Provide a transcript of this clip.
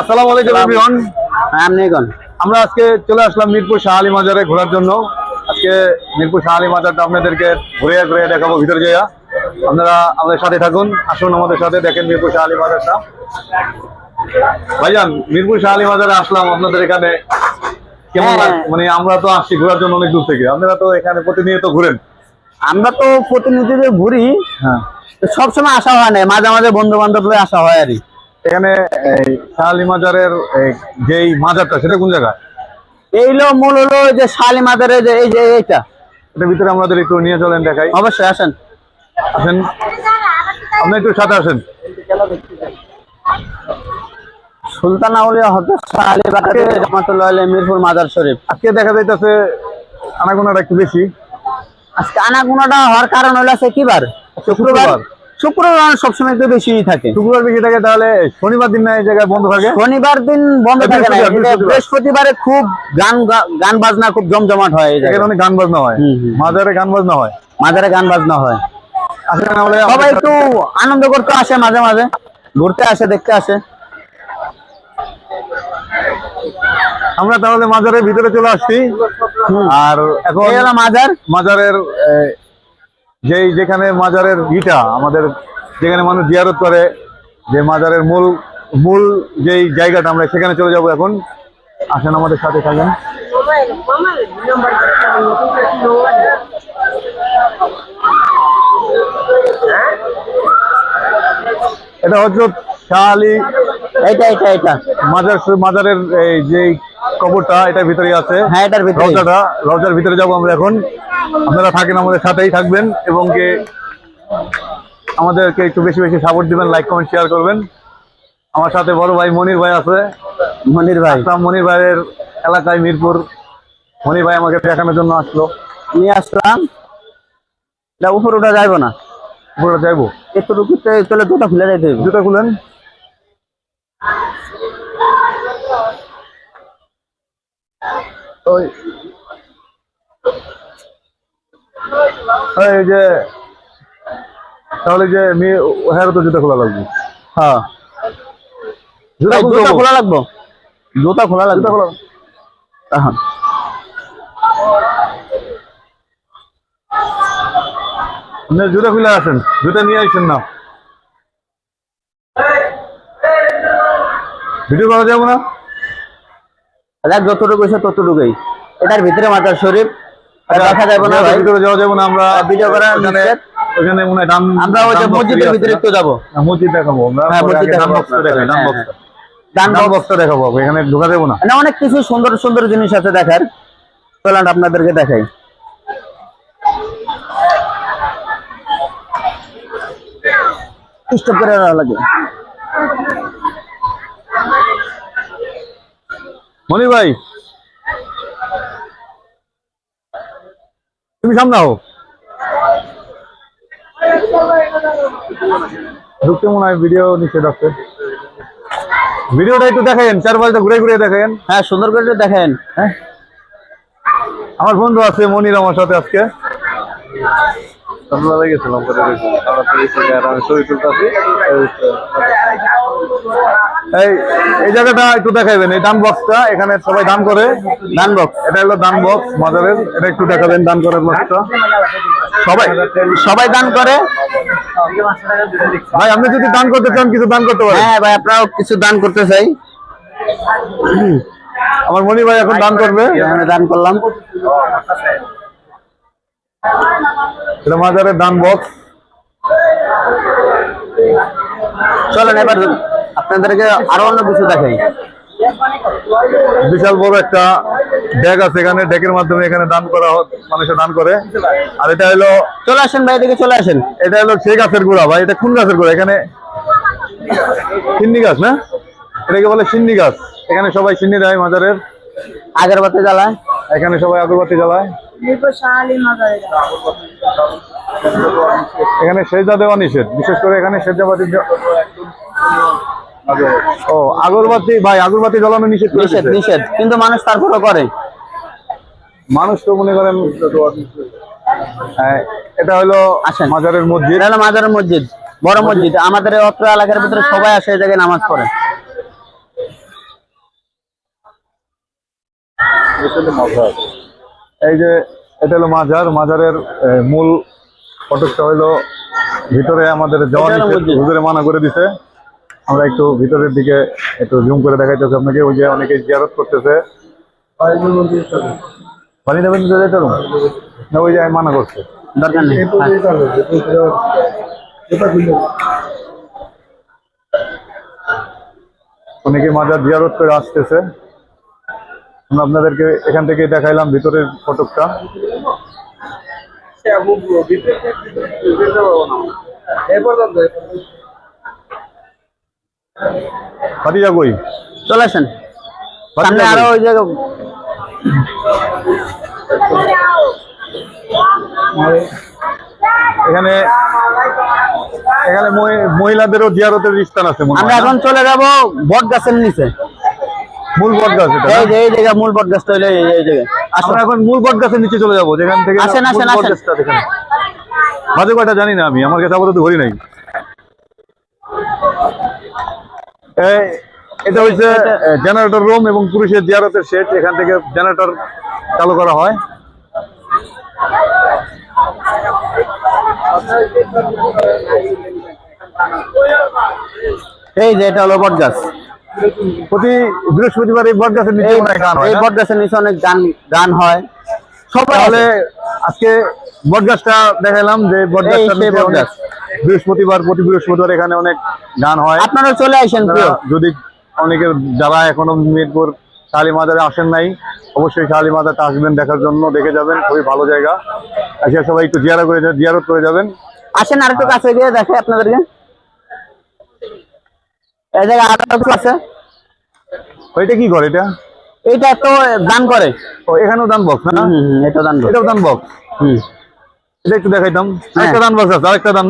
আসসালামু আলাইকুম এভরিওয়ান হ্যাঁ আপনি কোন আমরা আজকে চলে আসলাম মিরপুর শাহালি মাজারে ঘোরার জন্য। আজকে মিরপুর শাহালি মাজারটা আপনাদেরকে ঘুরে ঘুরে দেখাবো ভিতরে যাইয়া। আপনারা আমাদের সাথে থাকুন আসুন আমাদের সাথে দেখেন মিরপুর শাহালি মাজারটা। ভাইজান মিরপুর শাহালি মাজারে আসলাম আপনাদের এখানে। কেমন হ্যাঁ। মানে আমরা তো আসছি ঘোরার জন্য অনেক দূর থেকে। আপনারা তো এখানে প্রতিনিয়ত ঘুরেন। আমরা তো প্রতিনিধিত্ব ঘুরি। হ্যাঁ। সবসময় আসা হয় না মাঝে মাঝে বন্ধু বান্ধব আসা হয় আর। এখানে এই শাহালি মাজারের যেই মাজারটা সেটা কোন জায়গায়? এই হলো মূল হলো যে মাদারের যে এই যে এইটা। এটার ভিতরে আমাদের একটু নিয়ে চলেন দেখাই। অবশ্যই আসেন। আসেন। আপনি একটু সাথে আসেন। সুলতান আউলিয়া হজরত বাকাতে রহমাতুল্লাহ আলাইহি মিরপুর মাজার শরীফ। আজকে দেখা যাইতেছে আনাগোনাটা একটু বেশি। আজকে আনাগুনাটা হওয়ার কারণ হলো সে কি বার শুক্রবার। শুক্রবার সবসময় একটু বেশিই থাকে। শুক্রবার বেশি থাকে তাহলে শনিবার দিন না এই জায়গায় বন্ধ থাকে? শনিবার দিন বন্ধ থাকে না। বৃহস্পতিবার, এটা বৃহস্পতিবার। বৃহস্পতিবারে খুব গান গান বাজনা খুব জমজমাট হয় এই জায়গায়। অনেক গান বাজনা হয়। হুম, হুম। মাজারে গান বাজনা হয়। মাজারে গান বাজনা হয়। আসলে না হলে সবাই একটু আনন্দ করতে আসে মাঝে মাঝে। ঘুরতে আসে দেখতে আসে। আমরা তাহলে মাজারের ভিতরে চলে আসছি। আর এখন মাজার। মাজারের যেই যেখানে মাজারের ইটা আমাদের যেখানে মানুষ জিয়ারত করে যে মাজারের মূল মূল যেই জায়গাটা আমরা সেখানে চলে যাব এখন। আসেন আমাদের সাথে থাকেন। এটা হজরত শাহ আলী এইটা এটা এটা। মাজার মাজারের এই যে কবরটা এটার ভিতরে আছে। হ্যাঁ এটার ভিতরে রওজাটা রওজার ভিতরে যাব আমরা এখন। আপনারা থাকেন আমাদের সাথেই থাকবেন এবং কি আমাদেরকে একটু বেশি বেশি সাপোর্ট দিবেন লাইক কমেন্ট শেয়ার করবেন। আমার সাথে বড় ভাই মনির ভাই আছে। মনির ভাই? মনির ভাইয়ের এলাকায় মিরপুর। মনির ভাই আমাকে দেখানোর জন্য আসলো। নিয়ে আসলাম। এটা উপর ওটা যাইবো না? পুরো যাইবো? এতটুকু চলে দুটা খুলে যাইতে জুতা খুলেন। ওই। এই যে তাহলে যে মেয়ে হ্যাঁ তো জুতা খোলা লাগবে। হ্যাঁ। জুতা জুতা খোলা লাগবো? জুতা খোলা লাগবে। জুতা খোলা হ্যাঁ আপনি জুতা খুলে আসেন। জুতা নিয়ে আসেন না। ভিডিও করা যাব না? যতটুকু ততটুকুই। এটার ভিতরে মাজার শরীফ এটা যাবে না ভাই। ভিতরে যাওয়া যাবে না আমরা ভিডিও করা ওখানে মনে হয় আমরা ওই যে মসজিদের ভিতরে একটু যাব। মসজিদ দেখাবো আমরা। হ্যাঁ, মসজিদ দেখাবো। বক্সটা দেখাই ডান বক্সটা ডান ডান box। বক্সটা দেখাবো এখানে ঢোকা যাব না। অনেক কিছু সুন্দর সুন্দর জিনিস আছে দেখার। চলেন আপনাদেরকে দেখাই। স্টপ করে লাগে মনি ভাই তুমি সামনে হও ঢুকতে মনে হয় ভিডিও নিচে ডাকছে ভিডিওটা একটু দেখেন চারপাশটা ঘুরে ঘুরে দেখেন। হ্যাঁ সুন্দর করে দেখেন। হ্যাঁ? আমার বন্ধু আছে মনির আমার সাথে আজকে। আমরা গেছিলাম ছবি তুলতেছি এই এই জায়গাটা একটু দেখাইবেন এই দান বক্সটা এখানে সবাই দান করে। ডান বক্স এটা হলো দান বক্স মাদারের এটা একটু দেখাবেন দান করার বক্সটা। সবাই সবাই দান করে। ভাই আপনি যদি দান করতে চান কিছু দান করতে পারেন। হ্যাঁ ভাই আপনারাও কিছু দান করতে চাই। আমার মনি ভাই এখন দান করবে। আমি দান করলাম। এটা মাদারের দান বক্স। চলেন এবার আপনাদেরকে আরও অন্য কিছু দেখাই। বিশাল বড় একটা ডেক আছে এখানে ডেকের মাধ্যমে এখানে দান করা হয় মানুষে দান করে। আর এটা হলো চলে আসেন ভাই এদিকে চলে আসেন। এটা হলো সেই গাছের গোড়া ভাই এটা কোন গাছের গোড়া? এখানে সিন্নি গাছ না? এটাকে বলে সিন্নি গাছ। এখানে সবাই সিন্নি দেয় মাজারের। আগের বাতে জ্বালায়। এখানে সবাই আগরবাতি জ্বালায়। এখানে সেজা দেওয়া নিষেধ। বিশেষ করে এখানে সেজাবাতি ও আগরবাতি ভাই আগরবাতি জ্বালানো নিষেধ নিষেধ নিষেধ। কিন্তু মানুষ তারপরও করে। মানুষ তো মনে করেন হ্যাঁ, এটা হলো আসেন। মাজারের মসজিদ। এটা হলো মাজারের মসজিদ বড় মসজিদ। আমাদের অত্র এলাকার ভিতরে সবাই আসে এই জায়গায় নামাজ পড়ে। এই যে এটা হলো মাজার। মাজারের মূল ফটকটা হলো ভিতরে আমাদের। হুজুরে মানা করে দিছে। আমরা একটু ভিতরের দিকে একটু জুম করে দেখাইতেছি আপনাকে ওই যে অনেকে জিয়ারত করতেছে। পানি দেবেন? না ওই যে মানা করছে। দরকার নেই। হ্যাঁ। অনেকে মাজার জিয়ারত করে আসতেছে। আমরা আপনাদেরকে এখান থেকে দেখাইলাম ভিতরের ফটকটা। খাদিজা কই? চলে আসেন। সামনে আরও ওই জায়গা এখানে এখানে মহিলাদেরও জিয়ারতের স্থান আছে আমরা এখন চলে যাব বট গাছের নিচে। মূল বট গাছ এই যে এই জায়গা মূল বট গাছটা হইল এই আসো আমরা এখন মূল বট গাছের নিচে চলে যাব যেখান থেকে আসেন, আসেন, আসেন। বাজে কয়টা জানি না আমি আমার কাছে আপাতত ঘড়ি নাই। এটা হচ্ছে জেনারেটর রুম এবং পুরুষের জিয়ারতের সেট এখান থেকে জেনারেটর চালু করা হয় এই যে এটা হলো বট গাছ প্রতি বৃহস্পতিবার এই বট গাছের নিচে অনেক গান হয় এই না? বট গাছের নিচে অনেক গান গান হয় সবাই আসে। আজকে বট গাছটা দেখালাম যে বট এই নিচে বট গাছ। বৃহস্পতিবার প্রতি বৃহস্পতিবার এখানে অনেক গান হয়। আপনারা চলে আসেন যদি অনেকের যারা এখনও মিরপুর কালী মাজারে আসেন নাই অবশ্যই কালী মাজারটা আসবেন দেখার জন্য দেখে যাবেন খুবই ভালো জায়গা। আজকে সবাই একটু জিয়ারা করে জিয়ারত করে যাবেন। আসেন আর একটু কাছে গিয়ে দেখে আপনাদেরকে। এই জায়গায় আরও আছে? ওইটা কি করে এটা? এইটা তো দান করে। ও এখানেও দান বক্স না? এটা দান এটাও দান বক্স হুম। এটা একটু দেখাইতাম হ্যাঁ। আরেকটা দান বক্স আছে আরেকটা দান